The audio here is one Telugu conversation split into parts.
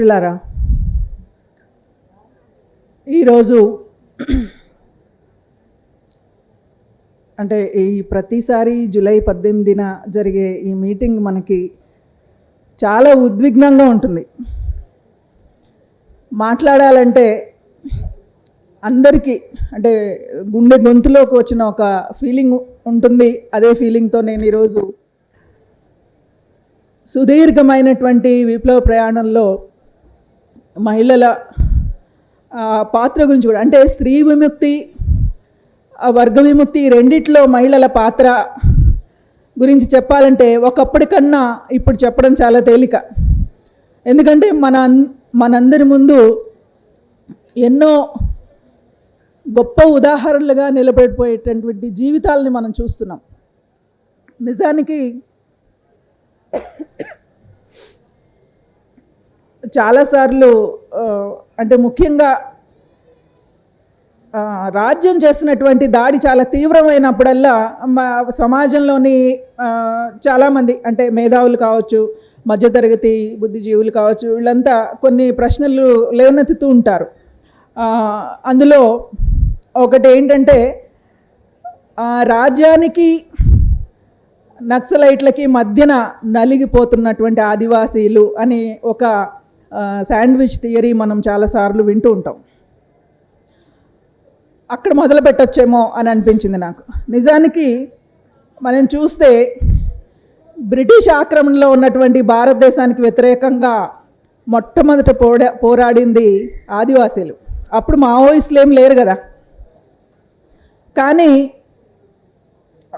మిత్రులారా ఈరోజు అంటే ఈ ప్రతిసారి జూలై పద్దెనిమిదిన జరిగే ఈ మీటింగ్ మనకి చాలా ఉద్విగ్నంగా ఉంటుంది. మాట్లాడాలంటే అందరికీ అంటే గుండె గొంతులోకి వచ్చిన ఒక ఫీలింగ్ ఉంటుంది. అదే ఫీలింగ్తో నేను ఈరోజు సుదీర్ఘమైనటువంటి విప్లవ ప్రయాణంలో మహిళల పాత్ర గురించి కూడా. అంటే స్త్రీ విముక్తి వర్గ విముక్తి రెండిట్లో మహిళల పాత్ర గురించి చెప్పాలంటే ఒకప్పటికన్నా ఇప్పుడు చెప్పడం చాలా తేలిక. ఎందుకంటే మన మనందరి ముందు ఎన్నో గొప్ప ఉదాహరణలుగా నిలబడిపోయేటటువంటి జీవితాలని మనం చూస్తున్నాం. నిజానికి చాలాసార్లు అంటే ముఖ్యంగా రాజ్యం చేస్తున్నటువంటి దాడి చాలా తీవ్రమైనప్పుడల్లా మా సమాజంలోని చాలామంది అంటే మేధావులు కావచ్చు మధ్యతరగతి బుద్ధిజీవులు కావచ్చు వీళ్ళంతా కొన్ని ప్రశ్నలు లేవనెత్తుతూ ఉంటారు. అందులో ఒకటి ఏంటంటే రాజ్యానికి నక్సలైట్లకి మధ్యన నలిగిపోతున్నటువంటి ఆదివాసీలు అని ఒక శాండ్విచ్ థియరీ మనం చాలాసార్లు వింటూ ఉంటాం. అక్కడ మొదలు పెట్టొచ్చేమో అని అనిపించింది నాకు. నిజానికి మనం చూస్తే బ్రిటిష్ ఆక్రమణలో ఉన్నటువంటి భారతదేశానికి వ్యతిరేకంగా మొట్టమొదట పోడా పోరాడింది ఆదివాసీలు. అప్పుడు మావోయిస్టులు ఏం లేరు కదా. కానీ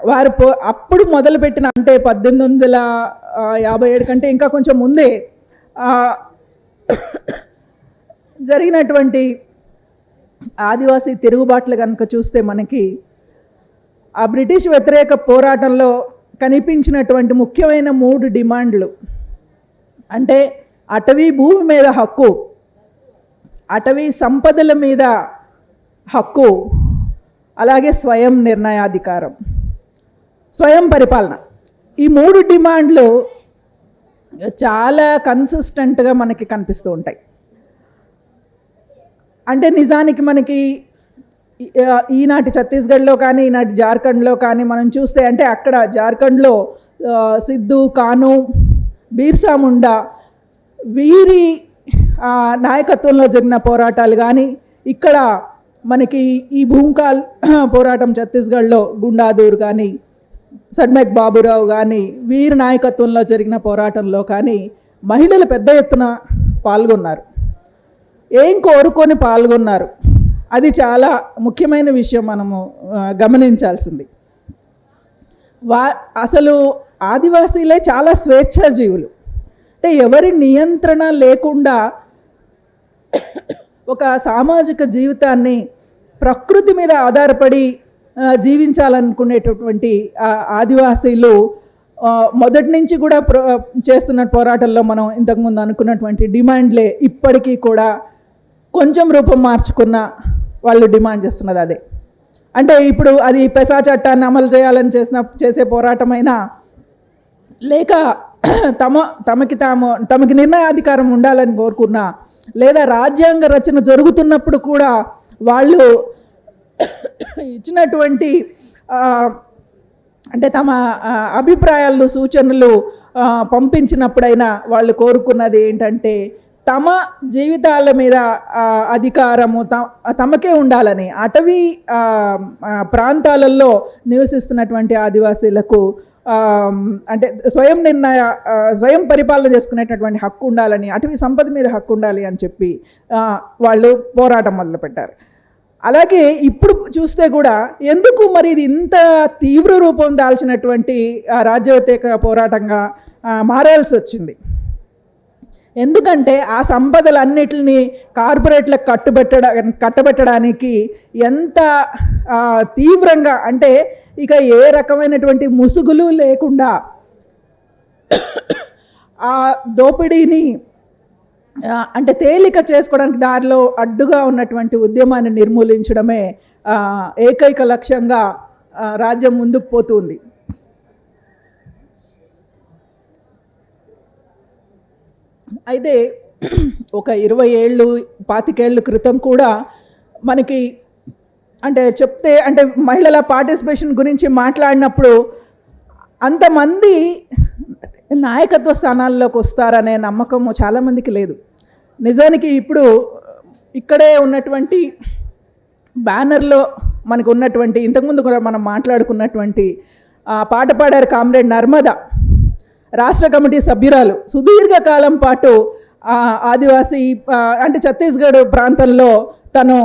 వారు పో అప్పుడు మొదలుపెట్టిన అంటే పద్దెనిమిది వందల యాభై ఏడు కంటే ఇంకా కొంచెం ముందే జరిగినటువంటి ఆదివాసీ తిరుగుబాట్లు కనుక చూస్తే మనకి ఆ బ్రిటిష్ వ్యతిరేక పోరాటంలో కనిపించినటువంటి ముఖ్యమైన మూడు డిమాండ్లు. అంటే అటవీ భూమి మీద హక్కు అటవీ సంపదల మీద హక్కు అలాగే స్వయం నిర్ణయాధికారం స్వయం పరిపాలన. ఈ మూడు డిమాండ్లు చాలా కన్సిస్టెంట్గా మనకి కనిపిస్తూ ఉంటాయి. అంటే నిజానికి మనకి ఈనాటి ఛత్తీస్గఢ్లో కానీ ఈనాటి జార్ఖండ్లో కానీ మనం చూస్తే అంటే అక్కడ జార్ఖండ్లో సిద్ధు కాను బీర్సా ముండా వీరి నాయకత్వంలో జరిగిన పోరాటాలు కానీ ఇక్కడ మనకి ఈ భూంకాల్ పోరాటం ఛత్తీస్గఢ్లో గుండాదూర్ కానీ సడ్మెక్ బాబురావు కానీ వీరి నాయకత్వంలో జరిగిన పోరాటంలో కానీ మహిళలు పెద్ద ఎత్తున పాల్గొన్నారు. ఏం కోరుకొని పాల్గొన్నారు? అది చాలా ముఖ్యమైన విషయం మనము గమనించాల్సింది. వా అసలు ఆదివాసీలే చాలా స్వేచ్ఛాజీవులు. అంటే ఎవరి నియంత్రణ లేకుండా ఒక సామాజిక జీవితాన్ని ప్రకృతి మీద ఆధారపడి జీవించాలనుకునేటటువంటి ఆదివాసీలు మొదటి నుంచి కూడా చేస్తున్న పోరాటంలో మనం ఇంతకుముందు అనుకున్నటువంటి డిమాండ్లే ఇప్పటికీ కూడా కొంచెం రూపం మార్చుకున్న వాళ్ళు డిమాండ్ చేస్తున్నది అదే. అంటే ఇప్పుడు అది పెసా చట్టాన్ని అమలు చేయాలని చేసిన చేసే పోరాటమైనా లేక తమ తమకి తాము తమకి నిర్ణయాధికారం ఉండాలని కోరుకున్నా లేదా రాజ్యాంగ రచన జరుగుతున్నప్పుడు కూడా వాళ్ళు ఇచ్చినటువంటి అంటే తమ అభిప్రాయాలు సూచనలు పంపించినప్పుడైనా వాళ్ళు కోరుకున్నది ఏంటంటే తమ జీవితాల మీద అధికారము త- తమకే ఉండాలని అటవీ ప్రాంతాలలో నివసిస్తున్నటువంటి ఆదివాసీలకు అంటే స్వయం నిర్ణయ స్వయం పరిపాలన చేసుకునేటటువంటి హక్కు ఉండాలని అటవీ సంపద మీద హక్కు ఉండాలి అని చెప్పి వాళ్ళు పోరాటం మొదలుపెట్టారు. అలాగే ఇప్పుడు చూస్తే కూడా ఎందుకు మరి ఇది ఇంత తీవ్ర రూపం దాల్చినటువంటి ఆ, రాజ్య వ్యతిరేక పోరాటంగా మారాల్సి వచ్చింది? ఎందుకంటే ఆ సంపదలన్నిటిని కార్పొరేట్లకు కట్టుబెట్టడా కట్టబెట్టడానికి ఎంత తీవ్రంగా అంటే ఇక ఏ రకమైనటువంటి ముసుగులు లేకుండా ఆ దోపిడీని అంటే తేలిక చేసుకోవడానికి దారిలో అడ్డుగా ఉన్నటువంటి ఉద్యమాన్ని నిర్మూలించడమే ఏకైక లక్ష్యంగా రాజ్యం ముందుకు పోతుంది. అయితే ఒక ఇరవై ఏళ్ళు పాతికేళ్ళు క్రితం కూడా మనకి అంటే చెప్తే అంటే మహిళల పార్టిసిపేషన్ గురించి మాట్లాడినప్పుడు అంతమంది నాయకత్వ స్థానాల్లోకి వస్తారనే నమ్మకము చాలామందికి లేదు. నిజానికి ఇప్పుడు ఇక్కడే ఉన్నటువంటి బ్యానర్లో మనకు ఉన్నటువంటి ఇంతకుముందు కూడా మనం మాట్లాడుకున్నటువంటి పాట పాడారు కామ్రేడ్ నర్మద రాష్ట్ర కమిటీ సభ్యురాలు. సుదీర్ఘకాలం పాటు ఆదివాసీ అంటే ఛత్తీస్గఢ్ ప్రాంతంలో తను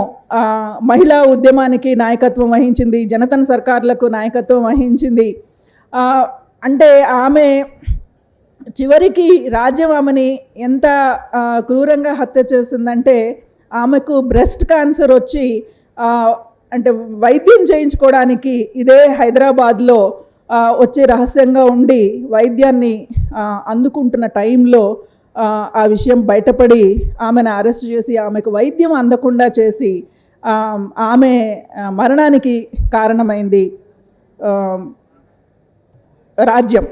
మహిళా ఉద్యమానికి నాయకత్వం వహించింది జనతన్ సర్కార్లకు నాయకత్వం వహించింది. అంటే ఆమె చివరికి రాజ్యం ఆమెని ఎంత క్రూరంగా హత్య చేసిందంటే ఆమెకు బ్రెస్ట్ క్యాన్సర్ వచ్చి అంటే వైద్యం చేయించుకోవడానికి ఇదే హైదరాబాద్లో వచ్చి రహస్యంగా ఉండి వైద్యాన్ని అందుకుంటున్న టైంలో ఆ, విషయం బయటపడి ఆమెను అరెస్ట్ చేసి ఆమెకు వైద్యం అందకుండా చేసి ఆమె మరణానికి కారణమైంది రాజ్యం.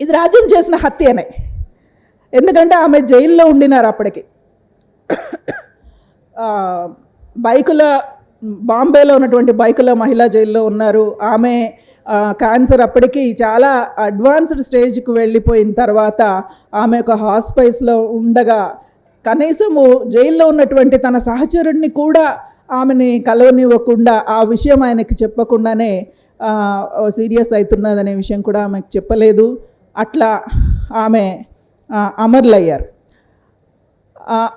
ఇది రాజ్యం చేసిన హత్యనే ఎందుకంటే ఆమె జైల్లో ఉండినారు అప్పటికి. బైకుల బాంబేలో ఉన్నటువంటి బైకుల మహిళా జైల్లో ఉన్నారు. ఆమె క్యాన్సర్ అప్పటికి చాలా అడ్వాన్స్డ్ స్టేజ్కి వెళ్ళిపోయిన తర్వాత ఆమె ఒక హాస్పైస్లో ఉండగా కనీసము జైల్లో ఉన్నటువంటి తన సహచరుడిని కూడా ఆమెని కలవనివ్వకుండా ఆ విషయం ఆయనకి చెప్పకుండానే సీరియస్ అవుతున్నదనే విషయం కూడా ఆమెకు చెప్పలేదు. అట్లా ఆమె అమరులయ్యారు.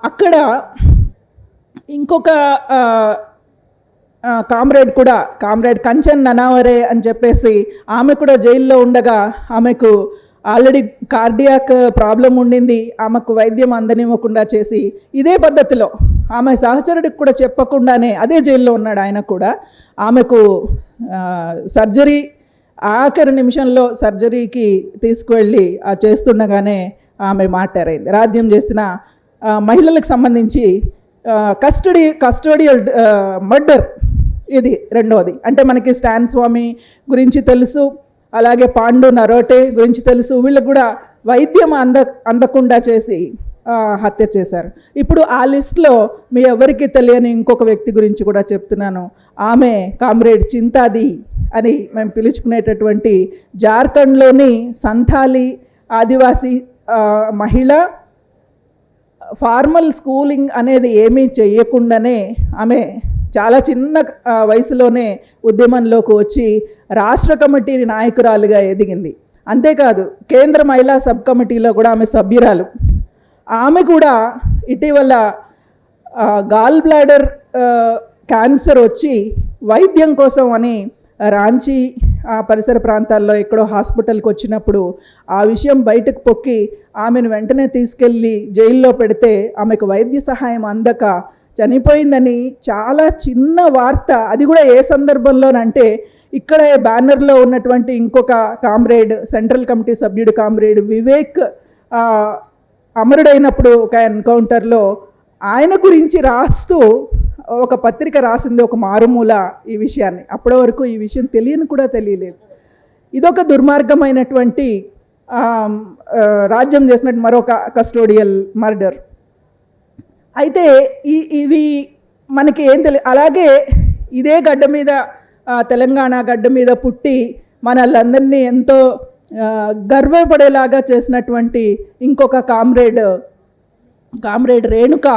అక్కడ ఇంకొక కామ్రేడ్ కూడా కామ్రేడ్ కంచన్ ననావరే అని చెప్పేసి ఆమె కూడా జైల్లో ఉండగా ఆమెకు ఆల్రెడీ కార్డియాక్ ప్రాబ్లం ఉండింది ఆమెకు వైద్యం అందనివ్వకుండా చేసి ఇదే పద్ధతిలో ఆమె సహచరుడికి కూడా చెప్పకుండానే అదే జైల్లో ఉన్నాడు ఆయన కూడా. ఆమెకు సర్జరీ ఆఖరి నిమిషంలో సర్జరీకి తీసుకువెళ్ళి చేస్తుండగానే ఆమె మాట్లారైంది రాజ్యం చేసిన మహిళలకు సంబంధించి కస్టడీ కస్టోడియల్ మర్డర్ ఇది రెండవది అంటే మనకి స్టాన్ స్వామి గురించి తెలుసు అలాగే పాండు నరోటే గురించి తెలుసు వీళ్ళకు కూడా వైద్యం అంద అందకుండా చేసి హత్య చేశారు. ఇప్పుడు ఆ లిస్ట్లో మీ ఎవరికి తెలియని ఇంకొక వ్యక్తి గురించి కూడా చెప్తున్నాను. ఆమె కామ్రేడ్ చింతాది. అని మేము పిలుచుకునేటటువంటి జార్ఖండ్లోని సంథాలి ఆదివాసీ మహిళ ఫార్మల్ స్కూలింగ్ అనేది ఏమీ చేయకుండానే ఆమె చాలా చిన్న వయసులోనే ఉద్యమంలోకి వచ్చి రాష్ట్ర కమిటీ నాయకురాలుగా ఎదిగింది. అంతేకాదు కేంద్ర మహిళా సబ్ కమిటీలో కూడా ఆమె సభ్యురాలు. ఆమె కూడా ఇటీవల గాల్ బ్లాడర్ క్యాన్సర్ వచ్చి వైద్యం కోసం అని రాంచీ ఆ పరిసర ప్రాంతాల్లో ఎక్కడో హాస్పిటల్కి వచ్చినప్పుడు ఆ విషయం బయటకు పొక్కి ఆమెను వెంటనే తీసుకెళ్ళి జైల్లో పెడితే ఆమెకు వైద్య సహాయం అందక చనిపోయిందని చాలా చిన్న వార్త. అది కూడా ఏ సందర్భంలోనంటే ఇక్కడ బ్యానర్లో ఉన్నటువంటి ఇంకొక కామ్రేడ్ సెంట్రల్ కమిటీ సభ్యుడు కామ్రేడ్ వివేక్ అమరుడైనప్పుడు ఒక ఎన్కౌంటర్లో ఆయన గురించి రాస్తూ ఒక పత్రిక రాసింది ఒక మారుమూల ఈ విషయాన్ని. అప్పటి వరకు ఈ విషయం తెలియని కూడా తెలియలేదు. ఇదొక దుర్మార్గమైనటువంటి రాజ్యం చేసినట్టు మరొక కస్టోడియల్ మర్డర్ అయితే ఈ ఇవి మనకి ఏం తెలియ అలాగే ఇదే గడ్డ మీద తెలంగాణ గడ్డ మీద పుట్టి మనల్లందరినీ ఎంతో గర్వపడేలాగా చేసినటువంటి ఇంకొక కామ్రేడ్ కామ్రేడ్ రేణుక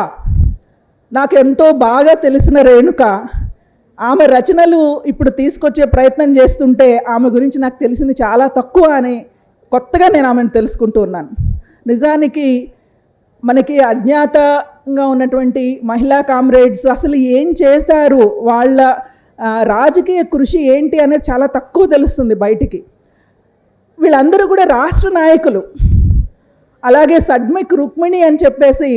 నాకు ఎంతో బాగా తెలిసిన రేణుక ఆమె రచనలు ఇప్పుడు తీసుకొచ్చే ప్రయత్నం చేస్తుంటే ఆమె గురించి నాకు తెలిసింది చాలా తక్కువ అని కొత్తగా నేను ఆమెను తెలుసుకుంటూ ఉన్నాను. నిజానికి మనకి అజ్ఞాతంగా ఉన్నటువంటి మహిళా కామ్రేడ్స్ అసలు ఏం చేశారు? వాళ్ళ రాజకీయ కృషి ఏంటి అనేది చాలా తక్కువ తెలుస్తుంది బయటికి. వీళ్ళందరూ కూడా రాష్ట్ర నాయకులు. అలాగే సడ్మిక్ రుక్మిణి అని చెప్పేసి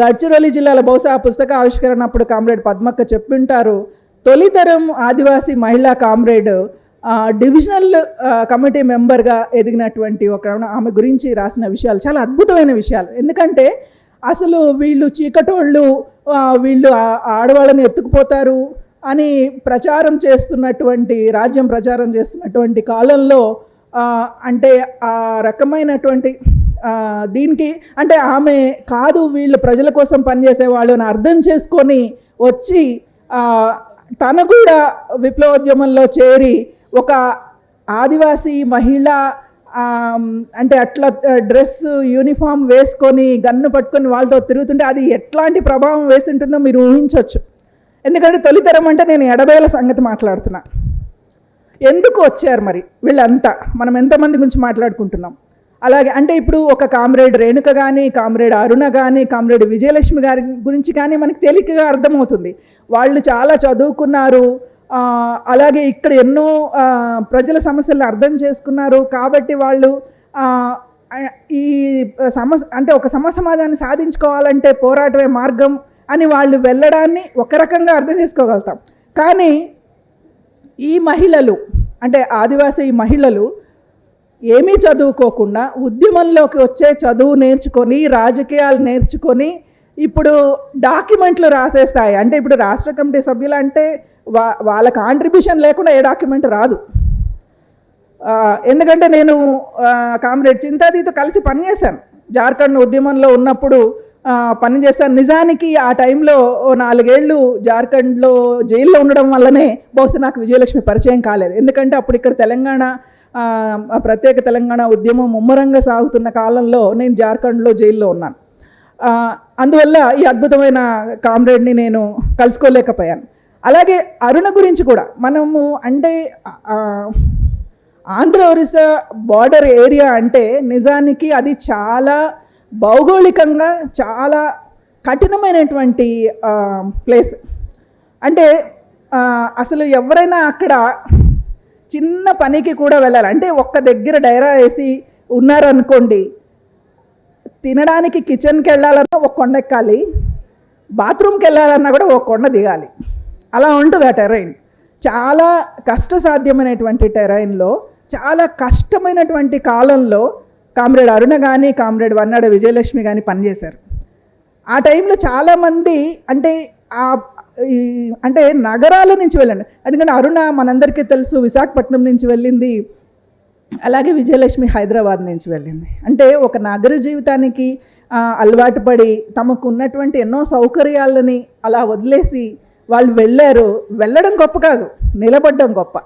గడ్చిరోలి జిల్లాలో బహుశా ఆ పుస్తక ఆవిష్కరణ అప్పుడు కామ్రేడ్ పద్మక్క చెప్పింటారు. తొలితరం ఆదివాసీ మహిళా కామ్రేడ్ డివిజనల్ కమిటీ మెంబర్గా ఎదిగినటువంటి ఒక ఆమె గురించి రాసిన విషయాలు చాలా అద్భుతమైన విషయాలు. ఎందుకంటే అసలు వీళ్ళు చీకటోళ్ళు వీళ్ళు ఆడవాళ్ళని ఎత్తుకుపోతారు అని ప్రచారం చేస్తున్నటువంటి రాజ్యం ప్రచారం చేస్తున్నటువంటి కాలంలో అంటే ఆ రకమైనటువంటి దీనికి అంటే ఆమె కాదు వీళ్ళు ప్రజల కోసం పనిచేసేవాళ్ళు అని అర్థం చేసుకొని వచ్చి తను కూడా విప్లవోద్యమంలో చేరి ఒక ఆదివాసీ మహిళ అంటే అట్లా డ్రెస్ యూనిఫామ్ వేసుకొని గన్ను పట్టుకొని వాళ్ళతో తిరుగుతుంటే అది ఎట్లాంటి ప్రభావం వేస్తుంటుందో మీరు ఊహించవచ్చు ఎందుకంటే తొలితరం అంటే నేను ఎడబేల సంగతి మాట్లాడుతున్నా. ఎందుకు వచ్చారు మరి వీళ్ళంతా? మనం ఎంతమంది గురించి మాట్లాడుకుంటున్నాం. అలాగే అంటే ఇప్పుడు ఒక కామ్రేడ్ రేణుక కానీ కామ్రేడ్ అరుణ కానీ కామ్రేడ్ విజయలక్ష్మి గారి గురించి కానీ మనకి తేలికగా అర్థమవుతుంది. వాళ్ళు చాలా చదువుకున్నారు. అలాగే ఇక్కడ ఎన్నో ప్రజల సమస్యలను అర్థం చేసుకున్నారు. కాబట్టి వాళ్ళు ఈ సమస్య అంటే ఒక సమసమాజాన్ని సాధించుకోవాలంటే పోరాటమే మార్గం అని వాళ్ళు వెళ్ళడాన్ని ఒక రకంగా అర్థం చేసుకోగలుగుతాం. కానీ ఈ మహిళలు అంటే ఆదివాసీ మహిళలు ఏమీ చదువుకోకుండా ఉద్యమంలోకి వచ్చే చదువు నేర్చుకొని రాజకీయాలు నేర్చుకొని ఇప్పుడు డాక్యుమెంట్లు రాసేస్తాయి. అంటే ఇప్పుడు రాష్ట్ర కమిటీ సభ్యులు అంటే వా వాళ్ళ కాంట్రిబ్యూషన్ లేకుండా ఏ డాక్యుమెంట్ రాదు. ఎందుకంటే నేను కామ్రేడ్ చింతాదీతో కలిసి పనిచేశాను జార్ఖండ్ ఉద్యమంలో ఉన్నప్పుడు ఆ, పనిచేశాను నిజానికి ఆ టైంలో ఓ నాలుగేళ్ళు జార్ఖండ్లో జైల్లో ఉండడం వల్లనే బహుశా నాకు విజయలక్ష్మి పరిచయం కాలేదు. ఎందుకంటే అప్పుడు ఇక్కడ తెలంగాణ ప్రత్యేక తెలంగాణ ఉద్యమం ముమ్మరంగా సాగుతున్న కాలంలో నేను జార్ఖండ్లో జైల్లో ఉన్నాను. అందువల్ల ఈ అద్భుతమైన కామ్రేడ్ని నేను కలుసుకోలేకపోయాను. అలాగే అరుణ గురించి కూడా మనము అంటే ఆంధ్ర ఒరిస్సా బార్డర్ ఏరియా అంటే నిజానికి అది చాలా భౌగోళికంగా చాలా కఠినమైనటువంటి ప్లేస్. అంటే అసలు ఎవరైనా అక్కడ చిన్న పనికి కూడా వెళ్ళాలి. అంటే ఒక్క దగ్గర డైరా వేసి ఉన్నారనుకోండి తినడానికి కిచెన్కి వెళ్ళాలన్నా ఒక కొండ ఎక్కాలి బాత్రూమ్కి వెళ్ళాలన్నా కూడా ఒక కొండ దిగాలి. అలా ఉంటుంది ఆ టెరైన్. చాలా కష్టసాధ్యమైనటువంటి టెరైన్లో చాలా కష్టమైనటువంటి కాలంలో కామ్రేడ్ అరుణ కానీ కామ్రేడ్ వన్నాడ విజయలక్ష్మి కానీ పనిచేశారు. ఆ టైంలో చాలామంది అంటే ఆ ఈ అంటే నగరాల నుంచి వెళ్ళండి. ఎందుకంటే అరుణ మనందరికీ తెలుసు విశాఖపట్నం నుంచి వెళ్ళింది అలాగే విజయలక్ష్మి హైదరాబాద్ నుంచి వెళ్ళింది. అంటే ఒక నగర జీవితానికి అలవాటు పడి తమకు ఉన్నటువంటి ఎన్నో సౌకర్యాలని అలా వదిలేసి వాళ్ళు వెళ్ళారు. వెళ్ళడం గొప్ప కాదు నిలబడడం గొప్ప.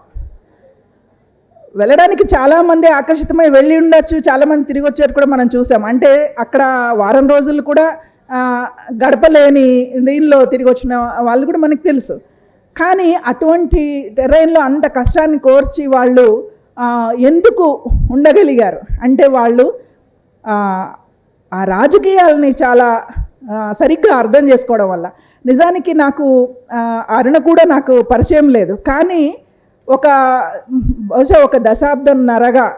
వెళ్ళడానికి చాలామంది ఆకర్షితమై వెళ్ళి ఉండొచ్చు చాలామంది తిరిగి వచ్చారు కూడా మనం చూసాం. అంటే అక్కడ వారం రోజులు కూడా గడపలేని దీనిలో తిరిగి వచ్చిన వాళ్ళు కూడా మనకు తెలుసు. కానీ అటువంటి టెరైన్లో అంత కష్టాన్ని కోర్చి వాళ్ళు ఎందుకు ఉండగలిగారు? అంటే వాళ్ళు ఆ, రాజకీయాలని చాలా సరిగ్గా అర్థం చేసుకోవడం వల్ల. నిజానికి నాకు అరుణ కూడా నాకు పరిచయం లేదు. కానీ ఒక బహుశా ఒక దశాబ్దం నరగా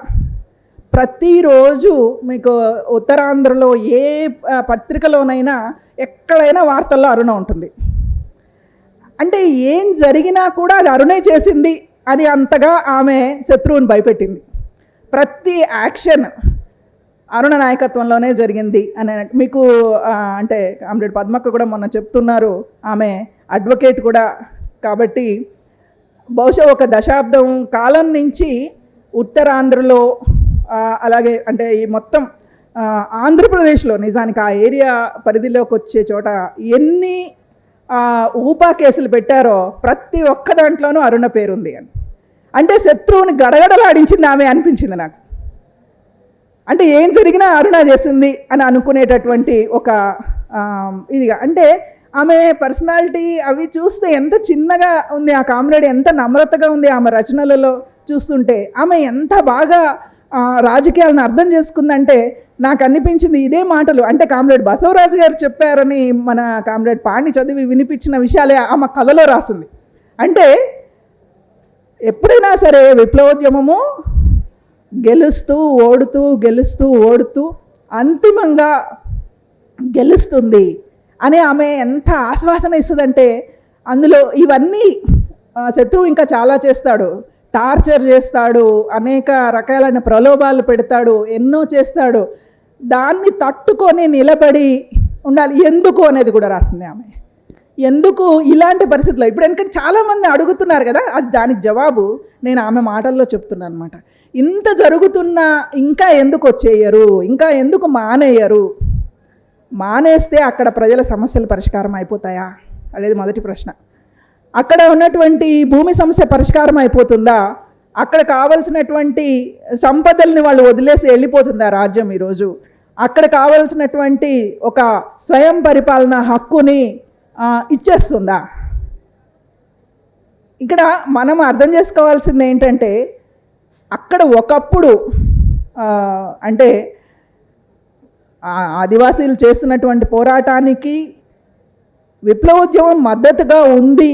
ప్రతిరోజు మీకు ఉత్తరాంధ్రలో ఏ పత్రికలోనైనా ఎక్కడైనా వార్తల్లో అరుణ ఉంటుంది. అంటే ఏం జరిగినా కూడా అది అరుణే చేసింది అని అంతగా ఆమె శత్రువుని భయపెట్టింది. ప్రతి యాక్షన్ అరుణ నాయకత్వంలోనే జరిగింది అని మీకు అంటే కామ్రేడ్ పద్మక్క కూడా మొన్న చెప్తున్నారు. ఆమె అడ్వకేట్ కూడా కాబట్టి బహుశా ఒక దశాబ్దం కాలం నుంచి ఉత్తరాంధ్రలో అలాగే అంటే ఈ మొత్తం ఆంధ్రప్రదేశ్లో నిజానికి ఆ ఏరియా పరిధిలోకి వచ్చే చోట ఎన్ని ఊపా కేసులు పెట్టారో ప్రతి ఒక్క దాంట్లోనూ అరుణ పేరుంది అని. అంటే శత్రువుని గడగడలాడించింది ఆమె అనిపించింది నాకు. అంటే ఏం జరిగినా అరుణ చేసింది అని అనుకునేటటువంటి ఒక ఇదిగా. అంటే ఆమె పర్సనాలిటీ అవి చూస్తే ఎంత చిన్నగా ఉంది ఆ కామ్రేడ్ ఎంత నమ్రతగా ఉంది ఆమె రచనలలో చూస్తుంటే ఆమె ఎంత బాగా రాజకీయాలను అర్థం చేసుకుందంటే నాకు అనిపించింది ఇదే మాటలు. అంటే కామ్రేడ్ బసవరాజు గారు చెప్పారని మన కామ్రేడ్ పాణి చదివి వినిపించిన విషయాలే ఆమె కథలో రాసింది. అంటే ఎప్పుడైనా సరే విప్లవోద్యమము గెలుస్తూ ఓడుతూ గెలుస్తూ ఓడుతూ అంతిమంగా గెలుస్తుంది అని ఆమె ఎంత ఆశ్వాసన ఇస్తుందంటే అందులో ఇవన్నీ శత్రువు ఇంకా చాలా చేస్తాడు. టార్చర్ చేస్తాడు అనేక రకాలైన ప్రలోభాలు పెడతాడు ఎన్నో చేస్తాడు. దాన్ని తట్టుకొని నిలబడి ఉండాలి. ఎందుకు అనేది కూడా రాసింది ఆమె. ఎందుకు ఇలాంటి పరిస్థితుల్లో? ఇప్పుడు ఎందుకంటే చాలామంది అడుగుతున్నారు కదా అది దానికి జవాబు నేను ఆమె మాటల్లో చెప్తున్నాను అనమాట ఇంత జరుగుతున్నా ఇంకా ఎందుకు వచ్చేయరు? ఇంకా ఎందుకు మానేయరు? మానేస్తే అక్కడ ప్రజల సమస్యలు పరిష్కారం అయిపోతాయా? అనేది మొదటి ప్రశ్న. అక్కడ ఉన్నటువంటి భూమి సమస్య పరిష్కారం అయిపోతుందా? అక్కడ కావలసినటువంటి సంపదల్ని వాళ్ళు వదిలేసి వెళ్ళిపోతుందా రాజ్యం ఈరోజు? అక్కడ కావలసినటువంటి ఒక స్వయం పరిపాలన హక్కుని ఇచ్చేస్తుందా? ఇక్కడ మనం అర్థం చేసుకోవాల్సింది ఏంటంటే అక్కడ ఒకప్పుడు అంటే ఆదివాసీలు చేస్తున్నటువంటి పోరాటానికి విప్లవోద్యమం మద్దతుగా ఉంది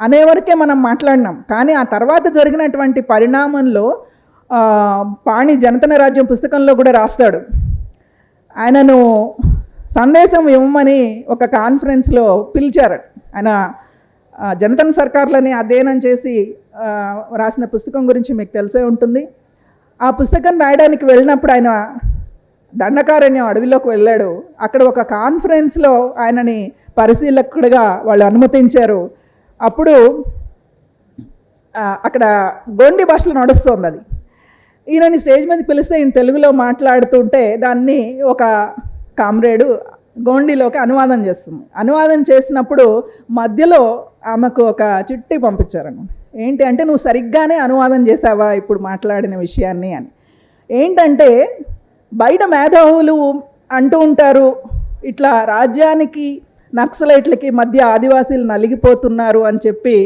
అనే వరకే మనం మాట్లాడినాం. కానీ ఆ తర్వాత జరిగినటువంటి పరిణామంలో పాణి జనతన రాజ్యం పుస్తకంలో కూడా రాస్తాడు. ఆయనను సందేశం ఇవ్వమని ఒక కాన్ఫరెన్స్లో పిలిచారు. ఆయన జనతన జనతన్ సర్కార్లని అధ్యయనం చేసి రాసిన పుస్తకం గురించి మీకు తెలిసే ఉంటుంది. ఆ పుస్తకం రాయడానికి వెళ్ళినప్పుడు ఆయన దండకారణ్యం అడవిలోకి వెళ్ళాడు. అక్కడ ఒక కాన్ఫరెన్స్లో ఆయనని పరిశీలకుడిగా వాళ్ళు అనుమతించారు. అప్పుడు అక్కడ గోండి భాషలో నడుస్తుంది అది ఈయనని స్టేజ్ మీదకి పిలిస్తే ఈయన తెలుగులో మాట్లాడుతుంటే దాన్ని ఒక కామ్రేడు గోండిలోకి అనువాదం చేస్తుంది. అనువాదం చేసినప్పుడు మధ్యలో ఆమెకు ఒక చిట్టి పంపించారనమాట. ఏంటి అంటే నువ్వు సరిగ్గానే అనువాదం చేసావా ఇప్పుడు మాట్లాడిన విషయాన్ని? అని. ఏంటంటే బయట మేధావులు అంటూ ఉంటారు ఇట్లా రాజ్యానికి నక్సలైట్లకి మధ్య ఆదివాసీలు నలిగిపోతున్నారు అని చెప్పి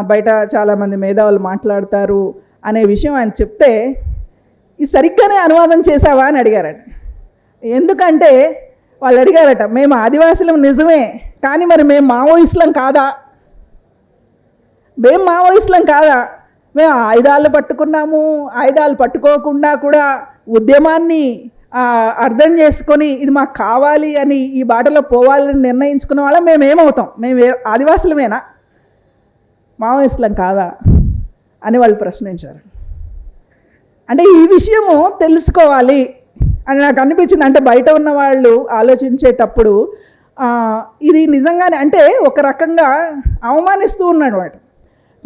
బయట చాలామంది మేధావులు మాట్లాడతారు అనే విషయం ఆయన చెప్తే ఇది సరిగ్గానే అనువాదం చేశావా? అని అడిగారట. ఎందుకంటే వాళ్ళు అడిగారట మేము ఆదివాసులం నిజమే కానీ మరి మేము మావోయిస్టులం కాదా? మేము మావోయిస్టులం కాదా? మేము ఆయుధాలు పట్టుకున్నాము ఆయుధాలు పట్టుకోకుండా కూడా ఉద్యమాన్ని అర్థం చేసుకొని ఇది మాకు కావాలి అని ఈ బాటలో పోవాలని నిర్ణయించుకున్న వాళ్ళ మేమేమవుతాం మేము ఆదివాసులమేనా? మావోయిస్టులం కాదా? అని వాళ్ళు ప్రశ్నించారు. అంటే ఈ విషయము తెలుసుకోవాలి అని నాకు అనిపించింది. అంటే బయట ఉన్న వాళ్ళు ఆలోచించేటప్పుడు ఇది నిజంగానే అంటే ఒక రకంగా అవమానిస్తూ ఉన్నాడు వాడు.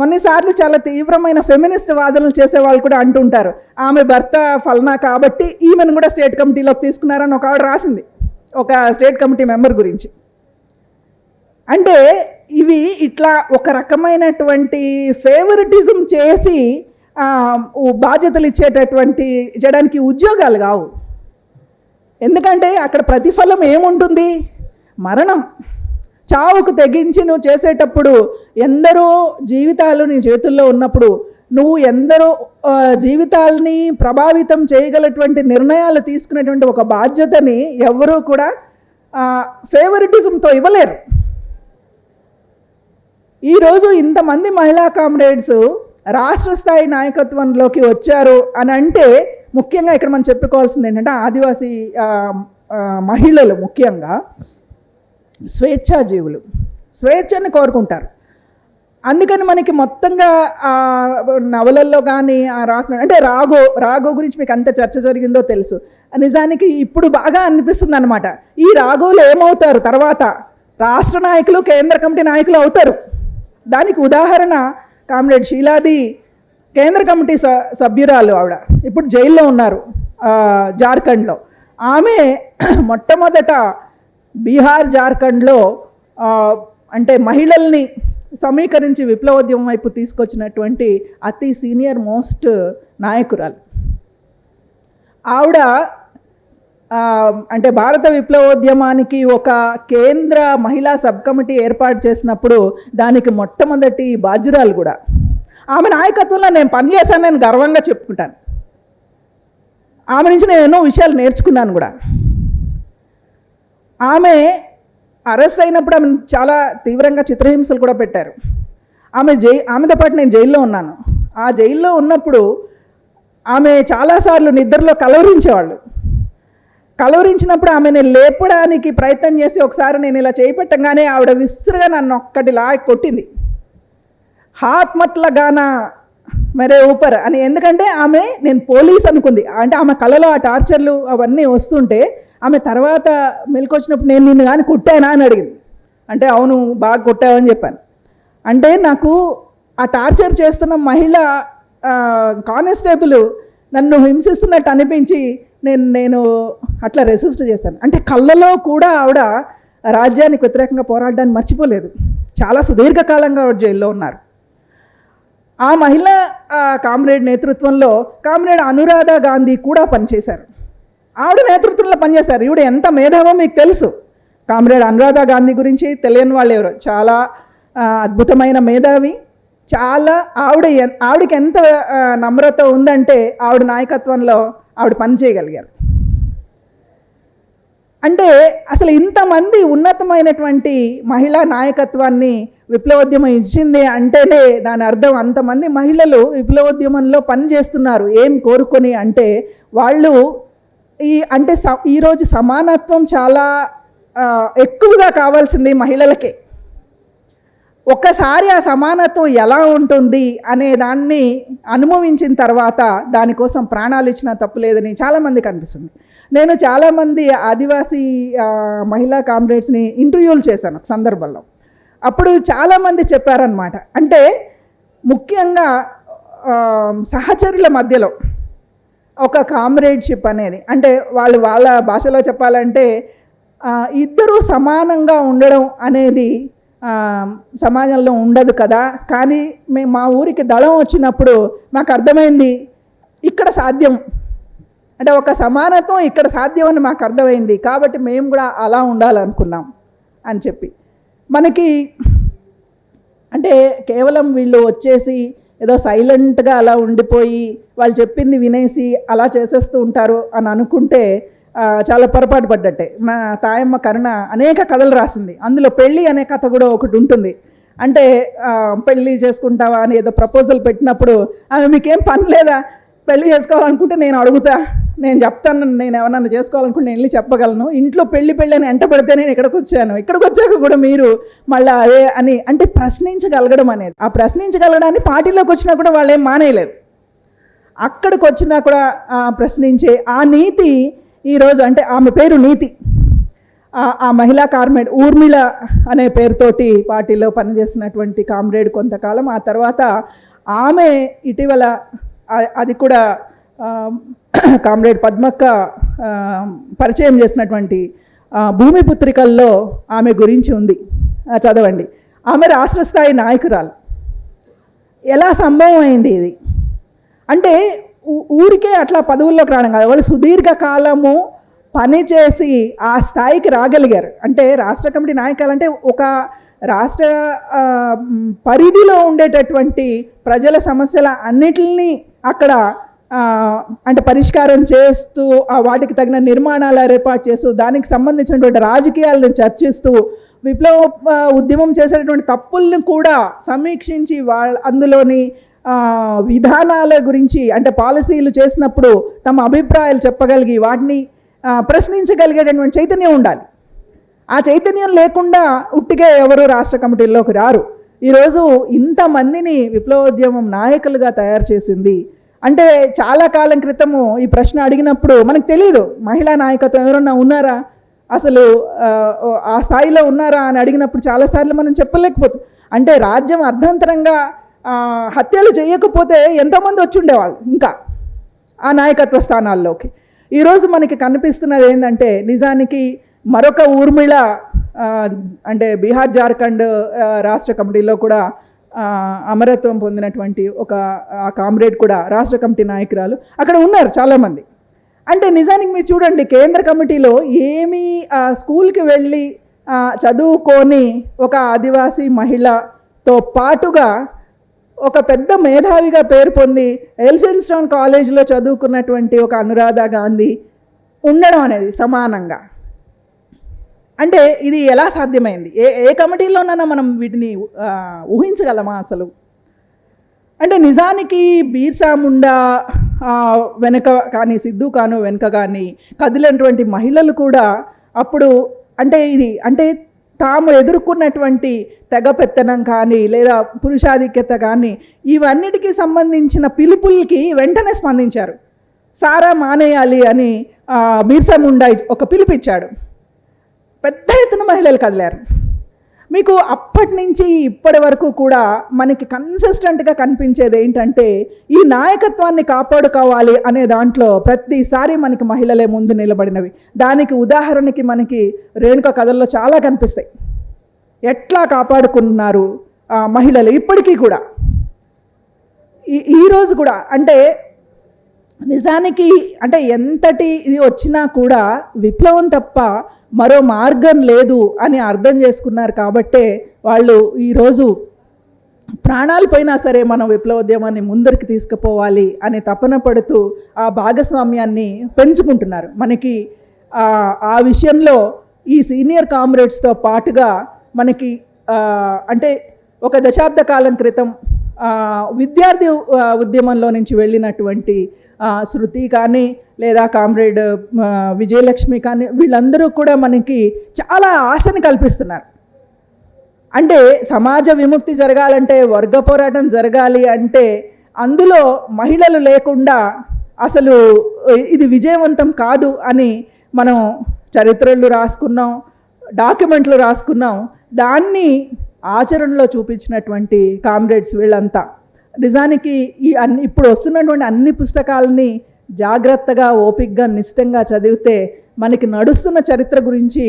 కొన్నిసార్లు చాలా తీవ్రమైన ఫెమినిస్ట్ వాదనలు చేసే వాళ్ళు కూడా అంటుంటారు. ఆమె భర్త ఫలనా కాబట్టి ఈమెను కూడా స్టేట్ కమిటీలోకి తీసుకున్నారని ఒక ఆవిడ రాసింది. ఒక స్టేట్ కమిటీ మెంబర్ గురించి. అంటే ఇవి ఇట్లా ఒక రకమైనటువంటి ఫేవరెటిజం చేసి బాధ్యతలు ఇచ్చేటటువంటి చేయడానికి ఉద్యోగాలు కావు. ఎందుకంటే అక్కడ ప్రతిఫలం ఏముంటుంది? మరణం. చావుకు తెగించి నువ్వు చేసేటప్పుడు ఎందరో జీవితాలు నీ చేతుల్లో ఉన్నప్పుడు నువ్వు ఎందరో జీవితాలని జీవితాల్ని ప్రభావితం చేయగలటువంటి నిర్ణయాలు తీసుకునేటువంటి ఒక బాధ్యతని ఎవరూ కూడా ఫేవరెటిజంతో ఇవ్వలేరు. ఈరోజు ఇంతమంది మహిళా కామ్రేడ్స్ రాష్ట్ర స్థాయి నాయకత్వంలోకి వచ్చారు అని అంటే ముఖ్యంగా ఇక్కడ మనం చెప్పుకోవాల్సింది ఏంటంటే ఆదివాసీ మహిళలు ముఖ్యంగా స్వేచ్ఛాజీవులు స్వేచ్ఛని కోరుకుంటారు. అందుకని మనకి మొత్తంగా ఆ నవలల్లో కానీ ఆ రాసిన అంటే రాగో రాగో గురించి మీకు అంత చర్చ జరిగిందో తెలుసు. నిజానికి ఇప్పుడు బాగా అనిపిస్తుంది అనమాట ఈ రాగోలు ఏమవుతారు తర్వాత? రాష్ట్ర నాయకులు కేంద్ర కమిటీ నాయకులు అవుతారు. దానికి ఉదాహరణ కామ్రేడ్ షీలాది కేంద్ర కమిటీ స సభ్యురాలు ఆవిడ. ఇప్పుడు జైల్లో ఉన్నారు. జార్ఖండ్లో. ఆమె మొట్టమొదట బీహార్ జార్ఖండ్లో అంటే మహిళల్ని సమీకరించి విప్లవోద్యమం వైపు తీసుకొచ్చినటువంటి అతి సీనియర్ మోస్ట్ నాయకురాలు. ఆవిడ అంటే భారత విప్లవోద్యమానికి ఒక కేంద్ర మహిళా సబ్ కమిటీ ఏర్పాటు చేసినప్పుడు దానికి మొట్టమొదటి బాధ్యురాలు కూడా. ఆమె నాయకత్వంలో నేను పనిచేశానని గర్వంగా చెప్పుకుంటాను. ఆమె నుంచి నేను ఎన్నో విషయాలు నేర్చుకున్నాను కూడా. ఆమె అరెస్ట్ అయినప్పుడు ఆమె చాలా తీవ్రంగా చిత్రహింసలు కూడా పెట్టారు. ఆమె జై ఆమెతో పాటు నేను జైల్లో ఉన్నాను. ఆ జైల్లో ఉన్నప్పుడు ఆమె చాలాసార్లు నిద్రలో కలవరించేవాళ్ళు. కలవరించినప్పుడు ఆమెను లేపడానికి ప్రయత్నం చేసి ఒకసారి నేను ఇలా చేపట్టంగానే ఆవిడ విసురుగా నన్ను ఒక్కటి లా కొట్టింది. హాత్ మట్ల గానా మరే ఊపర్ అని. ఎందుకంటే ఆమె నేను పోలీస్ అనుకుంది. అంటే ఆమె కళలో ఆ టార్చర్లు అవన్నీ వస్తుంటే ఆమె తర్వాత మెలకొచ్చినప్పుడు నేను నిన్ను కానీ కొట్టానా అని అడిగింది. అంటే అవును బాగా కొట్టావని చెప్పాను. అంటే నాకు ఆ టార్చర్ చేస్తున్న మహిళ కానిస్టేబుల్ నన్ను హింసిస్తున్నట్టు అనిపించి నేను నేను అట్లా రెసిస్ట్ చేశాను. అంటే కళ్ళలో కూడా ఆవిడ రాజ్యానికి వ్యతిరేకంగా పోరాడడాన్ని మర్చిపోలేదు. చాలా సుదీర్ఘకాలంగా ఆవిడ జైల్లో ఉన్నారు. ఆ మహిళ కామ్రేడ్ నేతృత్వంలో కామ్రేడ్ అనురాధ గాంధీ కూడా పనిచేశారు. ఆవిడ నేతృత్వంలో పనిచేశారు. ఈవిడ ఎంత మేధావో మీకు తెలుసు. కామ్రేడ్ అనురాధ గాంధీ గురించి తెలియని వాళ్ళు ఎవరు. చాలా అద్భుతమైన మేధావి. చాలా ఆవిడ ఆవిడకి ఎంత నమ్రత ఉందంటే ఆవిడ నాయకత్వంలో ఆవిడ పని చేయగలిగారు. అంటే అసలు ఇంతమంది ఉన్నతమైనటువంటి మహిళా నాయకత్వాన్ని విప్లవోద్యమం ఇచ్చింది అంటేనే దాని అర్థం అంతమంది మహిళలు విప్లవోద్యమంలో పనిచేస్తున్నారు. ఏం కోరుకొని అంటే వాళ్ళు ఈ అంటే స ఈరోజు సమానత్వం చాలా ఎక్కువగా కావాల్సింది మహిళలకే. ఒక్కసారి ఆ సమానత్వం ఎలా ఉంటుంది అనే దాన్ని అనుభవించిన తర్వాత దానికోసం ప్రాణాలు ఇచ్చినా తప్పులేదని చాలామందికి అనిపిస్తుంది. నేను చాలామంది ఆదివాసీ మహిళా కామ్రేడ్స్ని ఇంటర్వ్యూలు చేశాను ఒక సందర్భంలో. అప్పుడు చాలామంది చెప్పారనమాట అంటే ముఖ్యంగా సహచరుల మధ్యలో ఒక కామ్రేడ్షిప్ అనేది. అంటే వాళ్ళు వాళ్ళ భాషలో చెప్పాలంటే ఇద్దరూ సమానంగా ఉండడం అనేది సమాజంలో ఉండదు కదా. కానీ మేము మా ఊరికి దళం వచ్చినప్పుడు మాకు అర్థమైంది ఇక్కడ సాధ్యం. అంటే ఒక సమానత్వం ఇక్కడ సాధ్యం అని మాకు అర్థమైంది. కాబట్టి మేము కూడా అలా ఉండాలనుకున్నాం అని చెప్పి. మనకి అంటే కేవలం వీళ్ళు వచ్చేసి ఏదో సైలెంట్గా అలా ఉండిపోయి వాళ్ళు చెప్పింది వినేసి అలా చేసేస్తూ ఉంటారు అని అనుకుంటే చాలా పొరపాటు పడ్డట్టే. మా తాయమ్మ కరుణ అనేక కథలు రాసింది. అందులో పెళ్ళి అనే కథ కూడా ఒకటి ఉంటుంది. అంటే పెళ్ళి చేసుకుంటావా అని ఏదో ప్రపోజల్ పెట్టినప్పుడు ఆమె మీకేం పని లేదా? పెళ్ళి చేసుకోవాలనుకుంటే నేను అడుగుతా నేను చెప్తాను నేను ఎవరన్నా చేసుకోవాలనుకుంటే నేను వెళ్ళి చెప్పగలను. ఇంట్లో పెళ్ళి పెళ్ళి అని ఎంట పడితే నేను ఇక్కడికి వచ్చాను. ఇక్కడికి వచ్చాక కూడా మీరు మళ్ళీ అదే అని అంటే ప్రశ్నించగలగడం అనేది. ఆ ప్రశ్నించగలగడాన్ని పార్టీలోకి వచ్చినా కూడా వాళ్ళు ఏం మానేయలేదు. అక్కడికి వచ్చినా కూడా ప్రశ్నించే ఆ నీతి ఈరోజు అంటే ఆమె పేరు నీతి. ఆ- మహిళా కార్మెడ్ ఊర్మిళ అనే పేరుతోటి పార్టీలో పనిచేసినటువంటి కామ్రేడ్ కొంతకాలం. ఆ తర్వాత ఆమె ఇటీవల అది కూడా కామ్రేడ్ పద్మక్క పరిచయం చేసినటువంటి భూమి పుత్రికల్లో ఆమె గురించి ఉంది. చదవండి. ఆమె రాష్ట్ర స్థాయి నాయకురాలు. ఎలా సంభవం అయింది ఇది? అంటే ఊరికే అట్లా పదవుల్లోకి రావడం కాదు. వాళ్ళు సుదీర్ఘకాలము పనిచేసి ఆ స్థాయికి రాగలిగారు. అంటే రాష్ట్ర కమిటీ నాయకులు అంటే ఒక రాష్ట్ర పరిధిలో ఉండేటటువంటి ప్రజల సమస్యల అన్నిటిని అక్కడ అంటే పరిష్కారం చేస్తూ ఆ వాటికి తగిన నిర్మాణాలు ఏర్పాటు చేస్తూ దానికి సంబంధించినటువంటి రాజకీయాలను చర్చిస్తూ విప్లవ ఉద్యమం చేసేటటువంటి తప్పుల్ని కూడా సమీక్షించి వాళ్ళ అందులోని విధానాల గురించి అంటే పాలసీలు చేసినప్పుడు తమ అభిప్రాయాలు చెప్పగలిగి వాటిని ప్రశ్నించగలిగేటటువంటి చైతన్యం ఉండాలి. ఆ చైతన్యం లేకుండా ఉట్టిగా ఎవరు రాష్ట్ర కమిటీల్లోకి రారు. ఈరోజు ఇంతమందిని విప్లవోద్యమం నాయకులుగా తయారు చేసింది. అంటే చాలా కాలం క్రితము ఈ ప్రశ్న అడిగినప్పుడు మనకు తెలియదు మహిళా నాయకత్వం ఎవరన్నా ఉన్నారా? అసలు ఆ, స్థాయిలో ఉన్నారా అని అడిగినప్పుడు చాలాసార్లు మనం చెప్పలేకపోతాం అంటే రాజ్యం అర్ధంతరంగా హత్యలు చేయకపోతే ఎంతోమంది వచ్చి ఉండేవాళ్ళు ఇంకా ఆ నాయకత్వ స్థానాల్లోకి. ఈరోజు మనకి కనిపిస్తున్నది ఏంటంటే నిజానికి మరొక ఊర్మిళ అంటే బీహార్ జార్ఖండ్ రాష్ట్ర కమిటీలో కూడా అమరత్వం పొందినటువంటి ఒక ఆ కామ్రేడ్ కూడా రాష్ట్ర కమిటీ నాయకురాలు. అక్కడ ఉన్నారు చాలామంది. అంటే నిజానికి మీరు చూడండి కేంద్ర కమిటీలో ఏమీ స్కూల్కి వెళ్ళి చదువుకొని ఒక ఆదివాసీ మహిళతో పాటుగా ఒక పెద్ద మేధావిగా పేరు పొంది ఎల్ఫిన్స్టోన్ కాలేజీలో చదువుకున్నటువంటి ఒక అనురాధ గాంధీ ఉండడం అనేది సమానంగా. అంటే ఇది ఎలా సాధ్యమైంది? ఏ ఏ కమిటీలోనైనా మనం వీటిని ఊహించగలమా అసలు? అంటే నిజానికి బీర్సా ముండా వెనక కానీ సిద్ధు కాను వెనక కానీ కదిలినటువంటి మహిళలు కూడా అప్పుడు అంటే ఇది అంటే తాము ఎదుర్కొన్నటువంటి తెగ పెత్తనం కానీ లేదా పురుషాధిక్యత కానీ ఇవన్నిటికీ సంబంధించిన పిలుపులకి వెంటనే స్పందించారు. సారా మానేయాలి అని బీర్సా ముండా ఒక పిలుపు ఇచ్చాడు పెద్ద ఎత్తున మహిళలు కదిలారు. మీకు అప్పటి నుంచి ఇప్పటి వరకు కూడా మనకి కన్సిస్టెంట్గా కనిపించేది ఏంటంటే ఈ నాయకత్వాన్ని కాపాడుకోవాలి అనే దాంట్లో ప్రతిసారి మనకి మహిళలే ముందు నిలబడినవి. దానికి ఉదాహరణకి మనకి రేణుక కథల్లో చాలా కనిపిస్తాయి. ఎట్లా కాపాడుకున్నారు ఆ మహిళలు ఇప్పటికీ కూడా? ఈ ఈరోజు కూడా అంటే నిజానికి అంటే ఎంతటి ఇది వచ్చినా కూడా విప్లవం తప్ప మరో మార్గం లేదు అని అర్థం చేసుకున్నారు కాబట్టే వాళ్ళు ఈరోజు ప్రాణాలు పోయినా సరే మనం విప్లవోద్యమాన్ని ముందరికి తీసుకుపోవాలి అని తపన పడుతూ ఆ భాగస్వామ్యాన్ని పెంచుకుంటున్నారు. మనకి ఆ, విషయంలో ఈ సీనియర్ కామ్రేడ్స్తో పాటుగా మనకి అంటే ఒక దశాబ్ద కాలం క్రితం విద్యార్థి ఉద్యమంలో నుంచి వెళ్ళినటువంటి శృతి కానీ లేదా కామ్రేడ్ విజయలక్ష్మి కానీ వీళ్ళందరూ కూడా మనకి చాలా ఆశని కల్పిస్తున్నారు. అంటే సమాజ విముక్తి జరగాలంటే వర్గ పోరాటం జరగాలి అంటే అందులో మహిళలు లేకుండా అసలు ఇది విజయవంతం కాదు అని మనం చరిత్రలు రాసుకున్నాం డాక్యుమెంట్లు రాసుకున్నాం. దాన్ని ఆచరణలో చూపించినటువంటి కామ్రేడ్స్ వీళ్ళంతా. నిజానికి ఈ అన్ని ఇప్పుడు వస్తున్నటువంటి అన్ని పుస్తకాలని జాగ్రత్తగా ఓపిక్గా నిశ్చితంగా చదివితే మనకి నడుస్తున్న చరిత్ర గురించి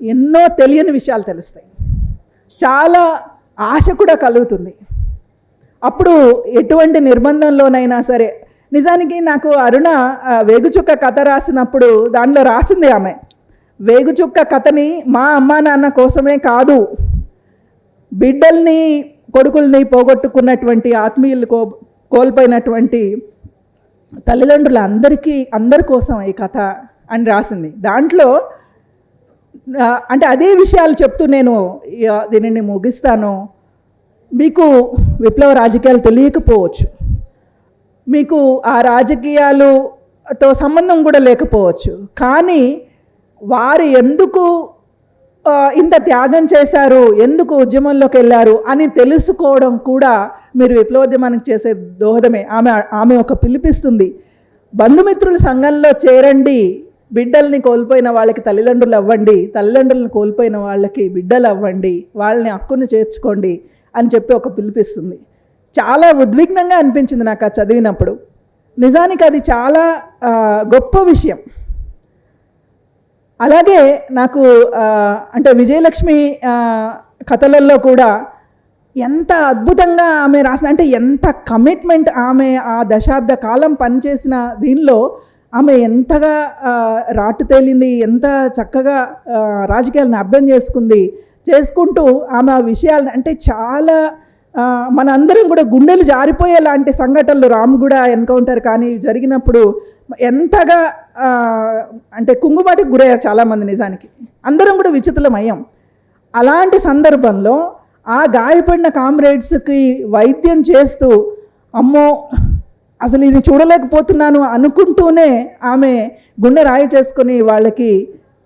ఎన్నో తెలియని విషయాలు తెలుస్తాయి. చాలా ఆశ కూడా కలుగుతుంది. అప్పుడు ఎటువంటి నిర్బంధంలోనైనా సరే నిజానికి నాకు అరుణ వేగుచుక్క కథ రాసినప్పుడు దానిలో రాసింది ఆమె. వేగుచుక్క కథని మా అమ్మా నాన్న కోసమే కాదు బిడ్డల్ని కొడుకుల్ని పోగొట్టుకున్నటువంటి ఆత్మీయులు కో కోల్పోయినటువంటి తల్లిదండ్రుల అందరికీ అందరి కోసం ఈ కథ అని రాసింది. దాంట్లో అంటే అదే విషయాలు చెప్తూ నేను దీనిని ముగిస్తాను. మీకు విప్లవ రాజకీయాలు తెలియకపోవచ్చు. మీకు ఆ రాజకీయాలుతో సంబంధం కూడా లేకపోవచ్చు. కానీ వారు ఎందుకు ఇంత త్యాగం చేశారు ఎందుకు ఉద్యమంలోకి వెళ్ళారు అని తెలుసుకోవడం కూడా మీరు విప్లవోద్యమానికి చేసే దోహదమే. ఆమె ఆమె ఒక పిలిపిస్తుంది బంధుమిత్రుల సంఘంలో చేరండి బిడ్డల్ని కోల్పోయిన వాళ్ళకి తల్లిదండ్రులు అవ్వండి తల్లిదండ్రులను కోల్పోయిన వాళ్ళకి బిడ్డలు అవ్వండి వాళ్ళని హక్కును చేర్చుకోండి అని చెప్పి ఒక పిలిపిస్తుంది. చాలా ఉద్విగ్నంగా అనిపించింది నాకు ఆ చదివినప్పుడు. నిజానికి అది చాలా గొప్ప విషయం. అలాగే నాకు అంటే విజయలక్ష్మి కథలలో కూడా ఎంత అద్భుతంగా ఆమె రాసిన అంటే ఎంత కమిట్మెంట్ ఆమె ఆ దశాబ్ద కాలం పనిచేసిన దీనిలో ఆమె ఎంతగా రాటు తేలింది ఎంత చక్కగా రాజకీయాలను అర్థం చేసుకుంది చేసుకుంటూ ఆమె ఆ విషయాలను అంటే చాలా మనందరం మన అందరం కూడా గుండెలు జారిపోయేలాంటి సంఘటనలు రామ్ కూడా ఎన్కౌంటర్ కానీ జరిగినప్పుడు ఎంతగా అంటే కుంగుబాటుకు గురయ్యారు చాలామంది నిజానికి. అందరం కూడా విచిత్రమయ్యాం. అలాంటి సందర్భంలో ఆ గాయపడిన కామ్రేడ్స్కి వైద్యం చేస్తూ అమ్మో అసలు ఇది చూడలేకపోతున్నాను అనుకుంటూనే ఆమె గుండె రాయి చేసుకొని వాళ్ళకి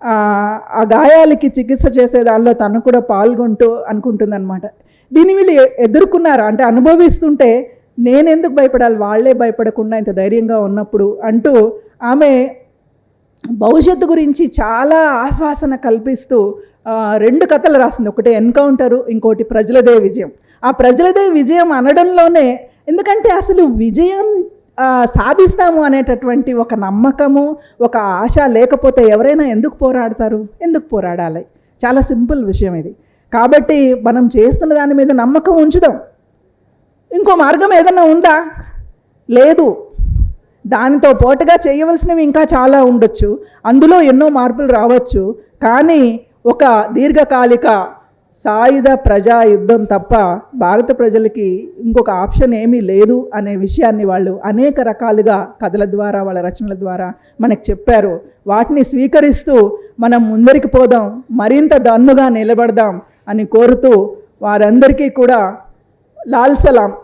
ఆ గాయాలకి చికిత్స చేసే దానిలో తను కూడా పాల్గొంటూ అనుకుంటుందన్నమాట. దీన్ని వీళ్ళు ఎదుర్కొన్నారా ఎదుర్కొన్నారు. అంటే అనుభవిస్తుంటే నేనెందుకు భయపడాలి? వాళ్ళే భయపడకుండా ఇంత ధైర్యంగా ఉన్నప్పుడు అంటూ ఆమె భవిష్యత్తు గురించి చాలా ఆశ్వాసన కల్పిస్తూ రెండు కథలు రాసింది. ఒకటి ఎన్కౌంటరు ఇంకోటి ప్రజలదే విజయం. ఆ ప్రజలదే విజయం అనడంలోనే ఎందుకంటే అసలు విజయం సాధిస్తాము అనేటటువంటి ఒక నమ్మకము ఒక ఆశ లేకపోతే ఎవరైనా ఎందుకు పోరాడతారు? ఎందుకు పోరాడాలి? చాలా సింపుల్ విషయం ఇది. కాబట్టి మనం చేస్తున్న దాని మీద నమ్మకం ఉంచుదాం. ఇంకో మార్గం ఏదైనా ఉందా? లేదు. దానితో పోటుగా చేయవలసినవి ఇంకా చాలా ఉండొచ్చు. అందులో ఎన్నో మార్పులు రావచ్చు. కానీ ఒక దీర్ఘకాలిక సాయుధ ప్రజా యుద్ధం తప్ప భారత ప్రజలకి ఇంకొక ఆప్షన్ ఏమీ లేదు అనే విషయాన్ని వాళ్ళు అనేక రకాలుగా కథల ద్వారా వాళ్ళ రచనల ద్వారా మనకు చెప్పారు. వాటిని స్వీకరిస్తూ మనం ముందరికి పోదాం. మరింత దన్నుగా నిలబడదాం అని కోరుతూ వారందరికీ కూడా लाल सलाम।